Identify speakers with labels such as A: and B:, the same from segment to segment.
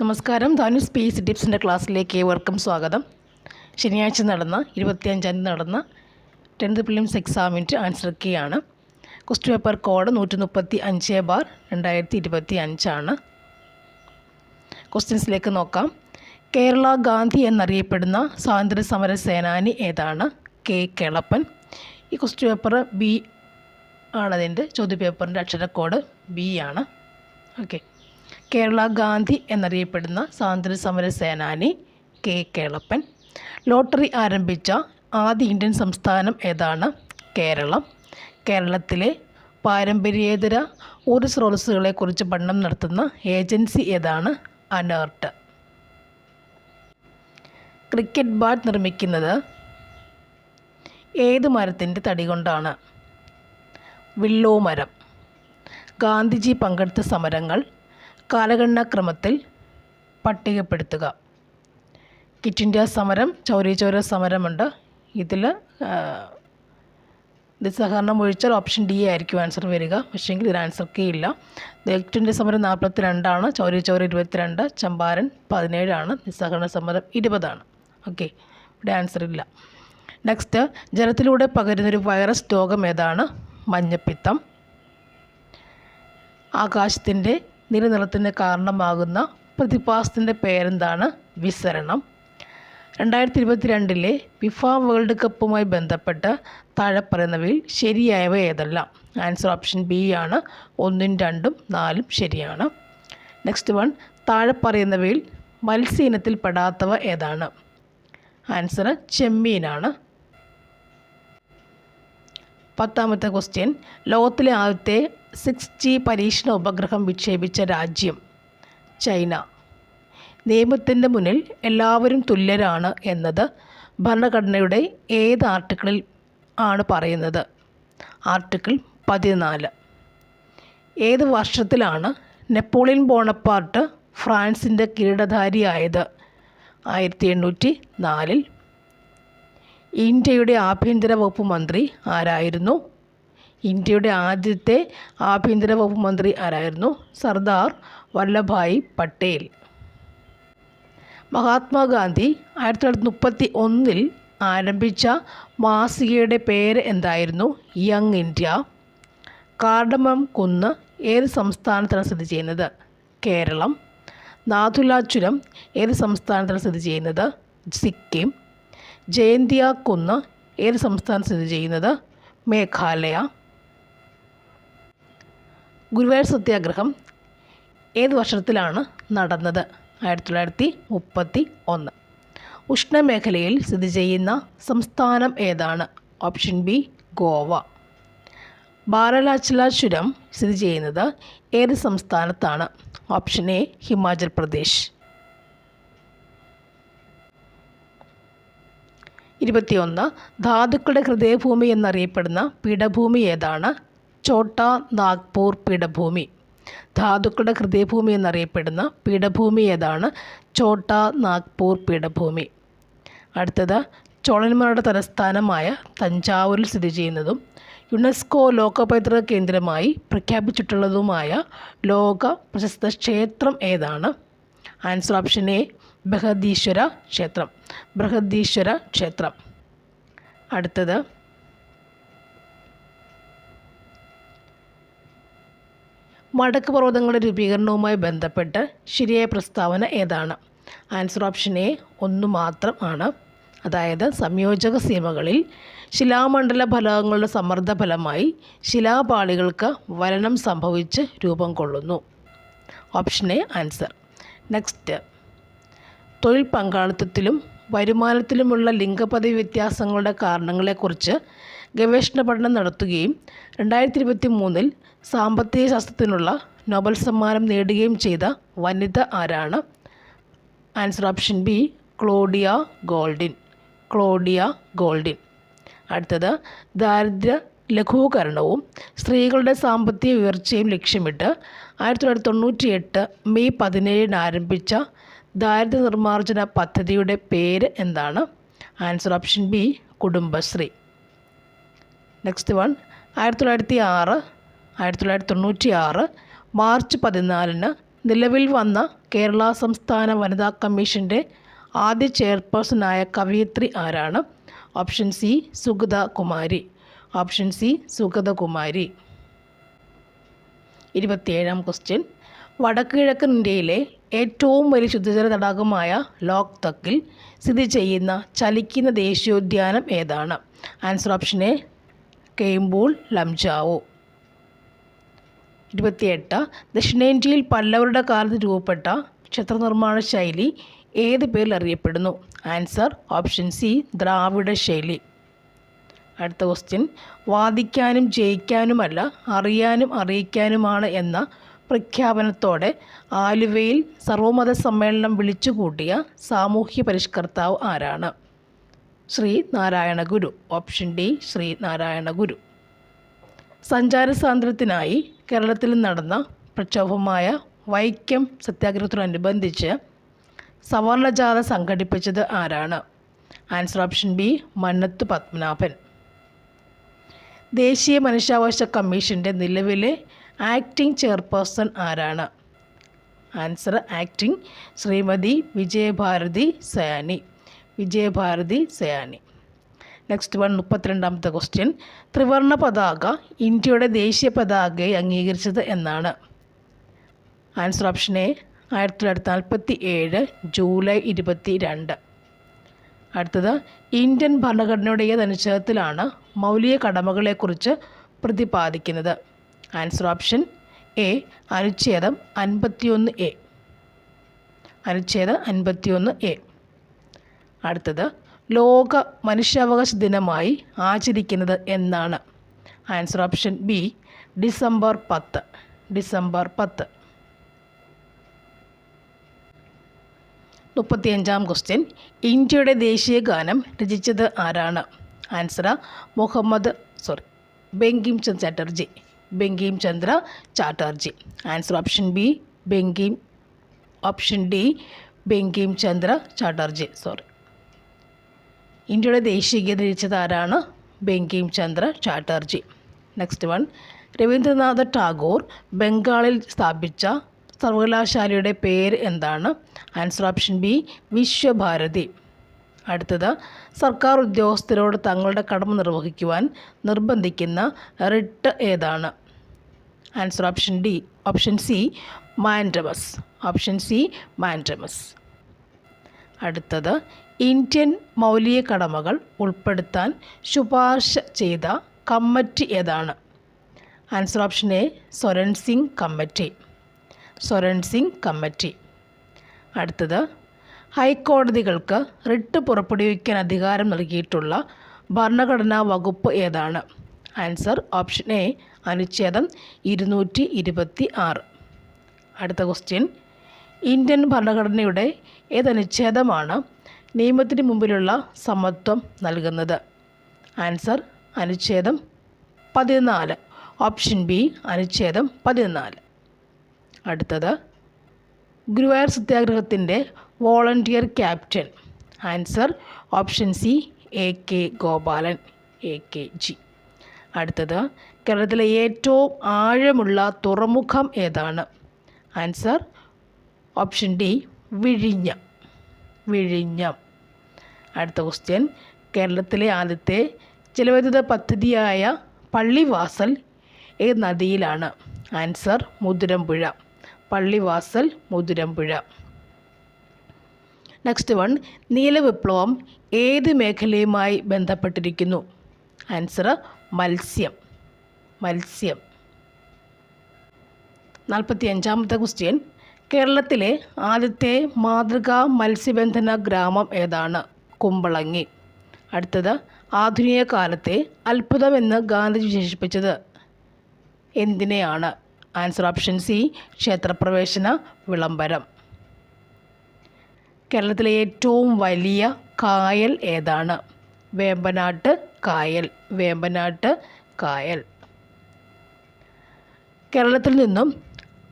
A: നമസ്കാരം. ധാനു സ്പേസ് ടിപ്സിന്റെ ക്ലാസ്സിലേക്ക് ഏവർക്കും സ്വാഗതം. ശനിയാഴ്ച നടന്ന ഇരുപത്തിയഞ്ചാം തീയതി നടന്ന ടെൻത്ത് പ്രിലിംസ് എക്സാമിന്റെ ആൻസർ കീ ആണ് ക്വസ്റ്റ്യൻ പേപ്പർ കോഡ് നൂറ്റി മുപ്പത്തി അഞ്ച് ബാർ രണ്ടായിരത്തി ഇരുപത്തി അഞ്ചാണ് ക്വസ്റ്റ്യൻസിലേക്ക് നോക്കാം. കേരള ഗാന്ധി എന്നറിയപ്പെടുന്ന സ്വാതന്ത്ര്യ സമര സേനാനി ഏതാണ്? കെ കേളപ്പൻ. ഈ ക്വസ്റ്റ്യൻ പേപ്പർ ബി ആണതിന്റെ ചോദ്യപേപ്പറിന്റെ അക്ഷരക്കോഡ് ബി ആണ്. ഓക്കെ. കേരള ഗാന്ധി എന്നറിയപ്പെടുന്ന സ്വാതന്ത്ര്യ സമര സേനാനി കെ കേളപ്പൻ. ലോട്ടറി ആരംഭിച്ച ആദ്യ ഇന്ത്യൻ സംസ്ഥാനം ഏതാണ്? കേരളം. കേരളത്തിലെ പാരമ്പര്യേതര ഊർജ സ്രോതസ്സുകളെക്കുറിച്ച് പഠനം നടത്തുന്ന ഏജൻസി ഏതാണ്? അനേർട്ട്. ക്രിക്കറ്റ് ബാറ്റ് നിർമ്മിക്കുന്നത് ഏത് മരത്തിന്റെ തടി കൊണ്ടാണ്? വില്ലോ മരം ഗാന്ധിജി പങ്കെടുത്ത സമരങ്ങൾ കാലഗണനാക്രമത്തിൽ പട്ടികപ്പെടുത്തുക. കിറ്റ് ഇന്ത്യ സമരം ചൗരി ചൗര സമരമുണ്ട്. ഇതിൽ നിസ്സഹകരണം ഒഴിച്ചാൽ ഓപ്ഷൻ ഡി ആയിരിക്കും ആൻസർ വരിക. പക്ഷേങ്കിൽ ഇതിന് ആൻസർ കീ ഇല്ല. കിറ്റ് ഇന്ത്യ സമരം നാൽപ്പത്തി രണ്ടാണ് ചൗരി ചൗര ഇരുപത്തിരണ്ട് ചമ്പാരൻ പതിനേഴാണ് നിസ്സഹകരണ സമരം ഇരുപതാണ്. ഓക്കെ ഇവിടെ ആൻസർ ഇല്ല. നെക്സ്റ്റ് ജലത്തിലൂടെ പകരുന്നൊരു വൈറസ് രോഗം ഏതാണ്? മഞ്ഞപ്പിത്തം. ആകാശത്തിന്റെ നിലനിർത്തിന് കാരണമാകുന്ന പ്രതിഭാസത്തിന്റെ പേരെന്താണ്? വിസരണം. രണ്ടായിരത്തി ഇരുപത്തി രണ്ടിലെ ഫിഫ വേൾഡ് കപ്പുമായി ബന്ധപ്പെട്ട് താഴെ പറയുന്നവയിൽ ശരിയായവ ഏതെല്ലാം? ആൻസർ ഓപ്ഷൻ ബി ആണ്. ഒന്നും രണ്ടും നാലും ശരിയാണ്. നെക്സ്റ്റ് വൺ താഴെ പറയുന്നവയിൽ മത്സ്യ ഇനത്തിൽ പെടാത്തവ ഏതാണ്? ആൻസർ ചെമ്മീനാണ് പത്താമത്തെ ക്വസ്റ്റ്യൻ ലോകത്തിലെ ആദ്യത്തെ സിക്സ് ജി പരീക്ഷണ ഉപഗ്രഹം വിക്ഷേപിച്ച രാജ്യം ചൈന. നിയമത്തിന്റെ മുന്നിൽ എല്ലാവരും തുല്യരാണ് എന്നത് ഭരണഘടനയുടെ ഏത് ആർട്ടിക്കിളിൽ ആണ് പറയുന്നത്? ആർട്ടിക്കിൾ പതിനാല്. ഏത് വർഷത്തിലാണ് നെപ്പോളിയൻ ബോണപ്പാർട്ട് ഫ്രാൻസിന്റെ കിരീടധാരിയായത്? ആയിരത്തി എണ്ണൂറ്റി നാലിൽ ഇന്ത്യയുടെ ആഭ്യന്തര വകുപ്പ് മന്ത്രി ആരായിരുന്നു? ഇന്ത്യയുടെ ആദ്യത്തെ ആഭ്യന്തര വകുപ്പ് മന്ത്രി ആരായിരുന്നു? സർദാർ വല്ലഭായ് പട്ടേൽ. മഹാത്മാഗാന്ധി ആയിരത്തി തൊള്ളായിരത്തി മുപ്പത്തി ഒന്നിൽ ആരംഭിച്ച മാസികയുടെ പേര് എന്തായിരുന്നു? Young India. കാർഡമം കുന്ന് ഏത് സംസ്ഥാനത്താണ് സ്ഥിതി ചെയ്യുന്നത്? കേരളം. നാഥുലാചുരം ഏത് സംസ്ഥാനത്താണ് സ്ഥിതി ചെയ്യുന്നത്? സിക്കിം. ജയന്തിയ കുന്ന് ഏത് സംസ്ഥാനം സ്ഥിതി ചെയ്യുന്നത്? മേഘാലയ. ഗുരുവായൂർ സത്യാഗ്രഹം ഏത് വർഷത്തിലാണ് നടന്നത്? ആയിരത്തി തൊള്ളായിരത്തി മുപ്പത്തി ഒന്ന് ഉഷ്ണമേഖലയിൽ സ്ഥിതി ചെയ്യുന്ന സംസ്ഥാനം ഏതാണ്? Option B Goa. ബാലലാച്ചല ചുരം സ്ഥിതി ചെയ്യുന്നത് ഏത് സംസ്ഥാനത്താണ്? Option A Himachal Pradesh. ഇരുപത്തിയൊന്ന്. ധാതുക്കളുടെ ഹൃദയഭൂമി എന്നറിയപ്പെടുന്ന പീഠഭൂമി ഏതാണ്? ചോട്ട നാഗ്പൂർ പീഠഭൂമി. ധാതുക്കളുടെ ഹൃദയഭൂമി എന്നറിയപ്പെടുന്ന പീഠഭൂമി ഏതാണ്? ചോട്ട നാഗ്പൂർ പീഠഭൂമി. അടുത്തത് ചോളന്മാരുടെ തലസ്ഥാനമായ തഞ്ചാവൂരിൽ സ്ഥിതി ചെയ്യുന്നതും യുനെസ്കോ ലോക പൈതൃക കേന്ദ്രമായി പ്രഖ്യാപിച്ചിട്ടുള്ളതുമായ ലോക പ്രശസ്ത ക്ഷേത്രം ഏതാണ്? ആൻസർ ഓപ്ഷൻ എ ബൃഹദീശ്വര ക്ഷേത്രം. ബൃഹദീശ്വര ക്ഷേത്രം. അടുത്തത് മടക്ക് പർവതങ്ങളുടെ രൂപീകരണവുമായി ബന്ധപ്പെട്ട് ശരിയായ പ്രസ്താവന ഏതാണ്? ആൻസർ ഓപ്ഷൻ എ ഒന്ന് മാത്രം ആണ്. അതായത് സംയോജക സീമകളിൽ ശിലാമണ്ഡല ഫലകങ്ങളുടെ സമ്മർദ്ദ ഫലമായി ശിലാപാളികൾക്ക് വലനം സംഭവിച്ച് രൂപം കൊള്ളുന്നു. ഓപ്ഷൻ എ ആൻസർ നെക്സ്റ്റ് തൊഴിൽ പങ്കാളിത്തത്തിലും വരുമാനത്തിലുമുള്ള ലിംഗപദവി വ്യത്യാസങ്ങളുടെ കാരണങ്ങളെക്കുറിച്ച് ഗവേഷണ പഠനം നടത്തുകയും രണ്ടായിരത്തി ഇരുപത്തി മൂന്നിൽ സാമ്പത്തിക ശാസ്ത്രത്തിനുള്ള നോബൽ സമ്മാനം നേടുകയും ചെയ്ത വനിത ആരാണ്? Answer option B Claudia Goldin. Claudia Goldin. അടുത്തത് ദാരിദ്ര്യ ലഘൂകരണവും സ്ത്രീകളുടെ സാമ്പത്തിക ഉയർച്ചയും ലക്ഷ്യമിട്ട് ആയിരത്തി തൊള്ളായിരത്തി തൊണ്ണൂറ്റി എട്ട് മെയ് പതിനേഴിന് ആരംഭിച്ച ദാരിദ്ര്യ നിർമ്മാർജന പദ്ധതിയുടെ പേര് എന്താണ്? Answer option B Kudumbashree. Next one ആയിരത്തി തൊള്ളായിരത്തി ആറ് ആയിരത്തി തൊള്ളായിരത്തി തൊണ്ണൂറ്റി ആറ് മാർച്ച് പതിനാലിന് നിലവിൽ വന്ന കേരള സംസ്ഥാന വനിതാ കമ്മീഷന്റെ ആദ്യ ചെയർപേഴ്സണായ കവയിത്രി ആരാണ്? Option C Sugatha Kumari option C Sugatha Kumari ഇരുപത്തിയേഴാം ക്വസ്റ്റ്യൻ. വടക്കുകിഴക്കൻ ഇന്ത്യയിലെ ഏറ്റവും വലിയ ശുദ്ധജല തടാകമായ ലോക് തക്കിൽ സ്ഥിതി ചെയ്യുന്ന ചലിക്കുന്ന ദേശീയോദ്യാനം ഏതാണ്? Answer option A Keibul Lamjao. ഇരുപത്തിയെട്ട്. ദക്ഷിണേന്ത്യയിൽ പല്ലവരുടെ കാലത്ത് രൂപപ്പെട്ട ക്ഷേത്രനിർമ്മാണ ശൈലി ഏത് പേരിൽ അറിയപ്പെടുന്നു? ആൻസർ ഓപ്ഷൻ സി ദ്രാവിഡ ശൈലി അടുത്ത ക്വസ്റ്റ്യൻ. വാദിക്കാനും ജയിക്കാനുമല്ല അറിയാനും അറിയിക്കാനുമാണ് എന്ന പ്രഖ്യാപനത്തോടെ ആലുവയിൽ സർവമത സമ്മേളനം വിളിച്ചുകൂട്ടിയ സാമൂഹ്യ പരിഷ്കർത്താവ് ആരാണ്? ശ്രീ നാരായണ ഗുരു ഓപ്ഷൻ ഡി ശ്രീ നാരായണ ഗുരു സഞ്ചാര സ്വാതന്ത്ര്യത്തിനായി കേരളത്തിൽ നടന്ന പ്രക്ഷോഭമായ വൈക്കം സത്യാഗ്രഹത്തോടനുബന്ധിച്ച് സവർണ ജാഥ സംഘടിപ്പിച്ചത് ആരാണ്? Answer option B Mannathu Padmanabhan. ദേശീയ മനുഷ്യാവകാശ കമ്മീഷന്റെ നിലവിലെ ആക്ടിംഗ് ചെയർപേഴ്സൺ ആരാണ്? Answer acting Shrimathi Vijayabharathi Sayani. Vijayabharathi Sayani. Next one മുപ്പത്തിരണ്ടാമത്തെ ക്വസ്റ്റ്യൻ ത്രിവർണ പതാക ഇന്ത്യയുടെ ദേശീയ പതാകയെ അംഗീകരിച്ചത് എന്നാണ്. ആൻസർ ഓപ്ഷൻ എ ആയിരത്തി തൊള്ളായിരത്തി നാൽപ്പത്തി ഏഴ് ജൂലൈ ഇരുപത്തി രണ്ട് അടുത്തത് ഇന്ത്യൻ ഭരണഘടനയുടെ ഏത് അനുച്ഛേദത്തിലാണ് മൗലിക കടമകളെക്കുറിച്ച് പ്രതിപാദിക്കുന്നത്? ആൻസർ ഓപ്ഷൻ എ അനുച്ഛേദം അൻപത്തിയൊന്ന് എ അനുച്ഛേദം അൻപത്തിയൊന്ന് എ അടുത്തത് ലോക മനുഷ്യാവകാശ ദിനമായി ആചരിക്കുന്നത് എന്നാണ്. ആൻസർ ഓപ്ഷൻ ബി ഡിസംബർ പത്ത്. ഡിസംബർ പത്ത്. മുപ്പത്തിയഞ്ചാം ക്വസ്റ്റ്യൻ ഇന്ത്യയുടെ ദേശീയ ഗാനം രചിച്ചത് ആരാണ്? Answer Muhammad sorry Bankim Chandra Chatterjee. Bankim Chandra Chatterjee. Answer option B Bankim option D Bankim Chandra Chatterjee sorry ഇന്ത്യയുടെ ദേശീയ ഗീതം രചിച്ചത് ആരാണ് ബെങ്കിം ചന്ദ്ര ചാറ്റർജി. നെക്സ്റ്റ് വൺ രവീന്ദ്രനാഥ ടാഗോർ ബംഗാളിൽ സ്ഥാപിച്ച സർവകലാശാലയുടെ പേര് എന്താണ്? Answer option B Visvabharati. അടുത്തത് സർക്കാർ ഉദ്യോഗസ്ഥരോട് തങ്ങളുടെ കടമ നിർവഹിക്കുവാൻ നിർബന്ധിക്കുന്ന റിട്ട് ഏതാണ്? Answer option D option C mandamus option C mandamus അടുത്തത് ഇന്ത്യൻ മൗലിക കടമകൾ ഉൾപ്പെടുത്താൻ ശുപാർശ ചെയ്ത കമ്മിറ്റി ഏതാണ്? Answer option A Swaran Singh committee. Swaran Singh committee. അടുത്തത് ഹൈക്കോടതികൾക്ക് റിട്ട് പുറപ്പെടുവിക്കാൻ അധികാരം നൽകിയിട്ടുള്ള ഭരണഘടനാ വകുപ്പ് ഏതാണ്? ആൻസർ ഓപ്ഷൻ എ അനുച്ഛേദം ഇരുന്നൂറ്റി ഇരുപത്തി ആറ് അടുത്ത ക്വസ്റ്റ്യൻ ഇന്ത്യൻ ഭരണഘടനയുടെ ഏതനുച്ഛേദമാണ് നിയമത്തിന് മുമ്പിലുള്ള സമത്വം നൽകുന്നത്? ആൻസർ അനുച്ഛേദം പതിനാല്. ഓപ്ഷൻ ബി അനുച്ഛേദം പതിനാല്. അടുത്തത് Guruvayur സത്യാഗ്രഹത്തിന്റെ volunteer captain. Answer option C A K Gopalan A K G. അടുത്തത് കേരളത്തിലെ ഏറ്റവും ആഴമുള്ള തുറമുഖം ഏതാണ്? ആൻസർ ഓപ്ഷൻ ഡി വിഴിഞ്ഞം. വിഴിഞ്ഞം. അടുത്ത ക്വസ്റ്റ്യൻ കേരളത്തിലെ ആദ്യത്തെ ജലവൈദ്യുത പദ്ധതിയായ പള്ളിവാസൽ ഏത് നദിയിലാണ്. Answer Muthirapuzha Pallivasal Muthirapuzha next one നീലവിപ്ലവം ഏത് മേഖലയുമായി ബന്ധപ്പെട്ടിരിക്കുന്നു? ആൻസർ മത്സ്യം. മത്സ്യം. നാൽപ്പത്തി അഞ്ചാമത്തെ ക്വസ്റ്റ്യൻ കേരളത്തിലെ ആദ്യത്തെ മാതൃകാ മത്സ്യബന്ധന ഗ്രാമം ഏതാണ്? കുമ്പളങ്ങി. അടുത്തത് ആധുനിക കാലത്തെ അത്ഭുതമെന്ന് ഗാന്ധി വിശേഷിപ്പിച്ചത് എന്തിനെയാണ്? ആൻസർ ഓപ്ഷൻ സി ക്ഷേത്രപ്രവേശന വിളംബരം. കേരളത്തിലെ ഏറ്റവും വലിയ കായൽ ഏതാണ്? വേമ്പനാട്ട് കായൽ വേമ്പനാട്ട് കായൽ. കേരളത്തിൽ നിന്നും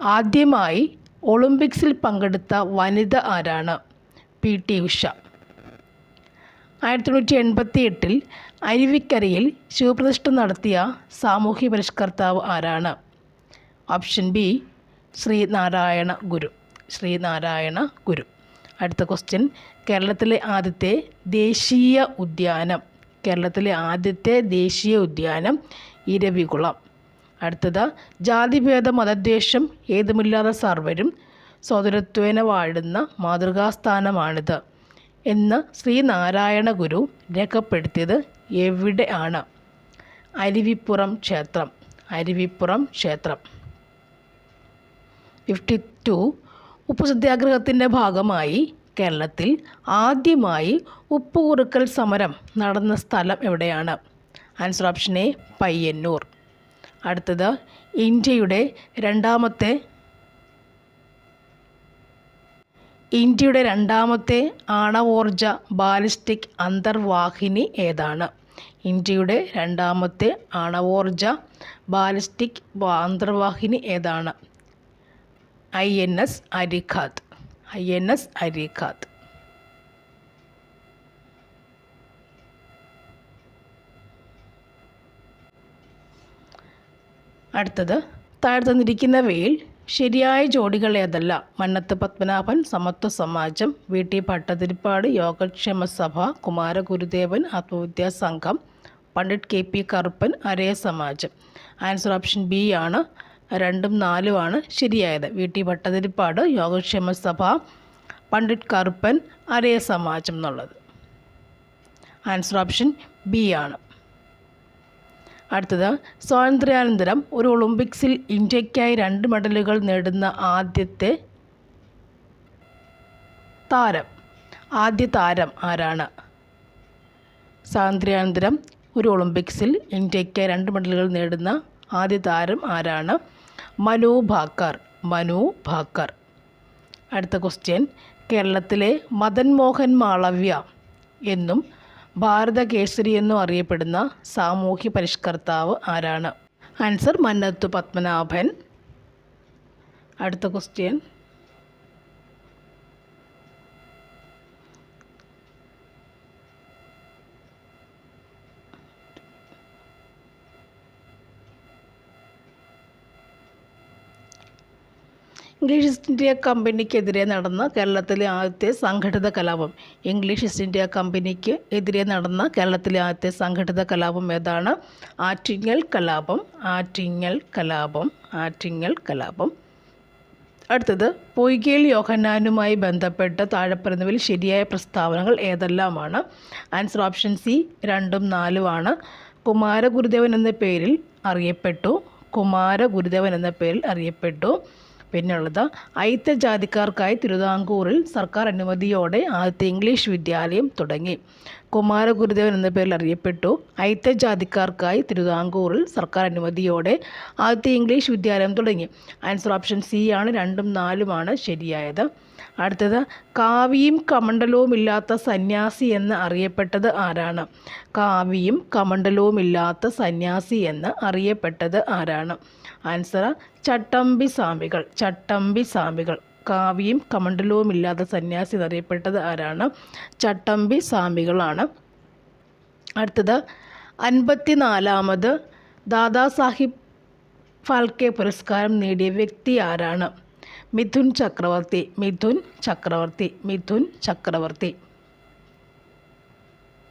A: ആദ്യമായി ഒളിമ്പിക്സിൽ പങ്കെടുത്ത വനിത ആരാണ്? പി. ടി. ഉഷ. ആയിരത്തി തൊള്ളായിരത്തി എൺപത്തി എട്ടിൽ അരുവിക്കരയിൽ ശിവപ്രതിഷ്ഠ നടത്തിയ സാമൂഹ്യ പരിഷ്കർത്താവ് ആരാണ്? Option B Sreenarayana Guru. Sreenarayana Guru. അടുത്ത ക്വസ്റ്റ്യൻ കേരളത്തിലെ ആദ്യത്തെ ദേശീയ ഉദ്യാനം. കേരളത്തിലെ ആദ്യത്തെ ദേശീയ ഉദ്യാനം ഇരവികുളം. അടുത്തത് ജാതിഭേദ മതദ്വേഷം ഏതുമില്ലാതെ സർവരും സോദരത്വേന വാഴുന്ന മാതൃകാസ്ഥാനമാണിത് എന്ന് ശ്രീനാരായണ ഗുരു രേഖപ്പെടുത്തിയത് എവിടെയാണ്? അരുവിപ്പുറം ക്ഷേത്രം. അരുവിപ്പുറം ക്ഷേത്രം. ഫിഫ്റ്റി ടു ഉപ്പ് സത്യാഗ്രഹത്തിന്റെ ഭാഗമായി കേരളത്തിൽ ആദ്യമായി ഉപ്പ് കുറുക്കൽ സമരം നടന്ന സ്ഥലം എവിടെയാണ്? Answer option A Payyanur. അടുത്തത് ഇന്ത്യയുടെ രണ്ടാമത്തെ ഇന്ത്യയുടെ രണ്ടാമത്തെ ആണവോർജ ബാലിസ്റ്റിക് അന്തർവാഹിനി ഏതാണ്? ഇന്ത്യയുടെ രണ്ടാമത്തെ ആണവോർജ ബാലിസ്റ്റിക് അന്തർവാഹിനി ഏതാണ്? I N S Arighaat. I N S Arighaat. അടുത്തത് താഴെ തന്നിരിക്കുന്നവയിൽ ശരിയായ ജോഡികൾ ഏതല്ല Mannath Padmanabhan Samathwa Samajam V T Bhattathiripad Yogakshema Sabha Kumaragurudevan Atmavidya Sangham Pandit K P Karuppan Araya Samajam. Answer option B ആണ്. രണ്ടും നാലുമാണ് ശരിയായത്. വി ടി ഭട്ടതിരിപ്പാട് യോഗക്ഷേമ സഭ പണ്ഡിറ്റ് കറുപ്പൻ അരയ സമാജം എന്നുള്ളത്. ആൻസർ ഓപ്ഷൻ ബി ആണ്. അടുത്തത് സ്വാതന്ത്ര്യാനന്തരം ഒരു ഒളിമ്പിക്സിൽ ഇന്ത്യയ്ക്കായി രണ്ട് മെഡലുകൾ നേടുന്ന ആദ്യത്തെ താരം ആദ്യ താരം ആരാണ്? സ്വാതന്ത്ര്യാനന്തരം ഒരു ഒളിമ്പിക്സിൽ ഇന്ത്യയ്ക്ക് രണ്ട് മെഡലുകൾ നേടുന്ന ആദ്യ താരം ആരാണ്? മനു ഭാക്കർ മനു ഭാക്കർ. അടുത്ത ക്വസ്റ്റ്യൻ കേരളത്തിലെ മദൻ മോഹൻ മാളവ്യ എന്നും ഭാരത കേസരി എന്നും അറിയപ്പെടുന്ന സാമൂഹ്യ പരിഷ്കർത്താവ് ആരാണ്? ആൻസർ മന്നത്തു പത്മനാഭൻ. അടുത്ത ക്വസ്റ്റ്യൻ ഇംഗ്ലീഷ് ഈസ്റ്റ് ഇന്ത്യ കമ്പനിക്കെതിരെ നടന്ന കേരളത്തിലെ ആദ്യത്തെ സംഘടിത കലാപം. ഇംഗ്ലീഷ് ഈസ്റ്റ് ഇന്ത്യ കമ്പനിക്ക് എതിരെ നടന്ന കേരളത്തിലെ ആദ്യത്തെ സംഘടിത കലാപം ഏതാണ്? ആറ്റിങ്ങൽ കലാപം ആറ്റിങ്ങൽ കലാപം ആറ്റിങ്ങൽ കലാപം. അടുത്തത് പൊയ്കേൽ യോഹന്നാനുമായി ബന്ധപ്പെട്ട് താഴെപ്പറയുന്നവയിൽ ശരിയായ പ്രസ്താവനകൾ ഏതെല്ലാമാണ്? ആൻസർ ഓപ്ഷൻ സി രണ്ടും നാലുമാണ് കുമാരഗുരുദേവൻ എന്ന പേരിൽ അറിയപ്പെട്ടു. കുമാരഗുരുദേവൻ എന്ന പേരിൽ അറിയപ്പെട്ടു. പിന്നുള്ളത് അയിത്ത ജാതിക്കാർക്കായി തിരുവിതാംകൂറിൽ സർക്കാർ അനുമതിയോടെ ആദ്യത്തെ ഇംഗ്ലീഷ് വിദ്യാലയം തുടങ്ങി. കുമാരഗുരുദേവൻ എന്ന പേരിൽ അറിയപ്പെട്ടു. അയിത്ത ജാതിക്കാർക്കായി തിരുവിതാംകൂറിൽ സർക്കാർ അനുമതിയോടെ ആദ്യത്തെ ഇംഗ്ലീഷ് വിദ്യാലയം തുടങ്ങി. ആൻസർ ഓപ്ഷൻ സി ആണ് രണ്ടും നാലുമാണ് ശരിയായത്. അടുത്തത് കാവിയും കമണ്ഡലവും ഇല്ലാത്ത സന്യാസി എന്ന് അറിയപ്പെട്ടത് ആരാണ്? കാവിയും കമണ്ഡലവും ഇല്ലാത്ത സന്യാസി എന്ന് അറിയപ്പെട്ടത് ആരാണ്? ആൻസർ ചട്ടമ്പി സ്വാമികൾ ചട്ടമ്പി സ്വാമികൾ. കാവിയും കമണ്ഡലവും ഇല്ലാത്ത സന്യാസി എന്നറിയപ്പെട്ടത് ആരാണ്? ചട്ടമ്പി സ്വാമികളാണ്. അടുത്തത് അൻപത്തിനാലാമത് ദാദാസാഹിബ് ഫാൽക്കെ പുരസ്കാരം നേടിയ വ്യക്തി ആരാണ്? മിഥുൻ ചക്രവർത്തി. മിഥുൻ ചക്രവർത്തി. മിഥുൻ ചക്രവർത്തി.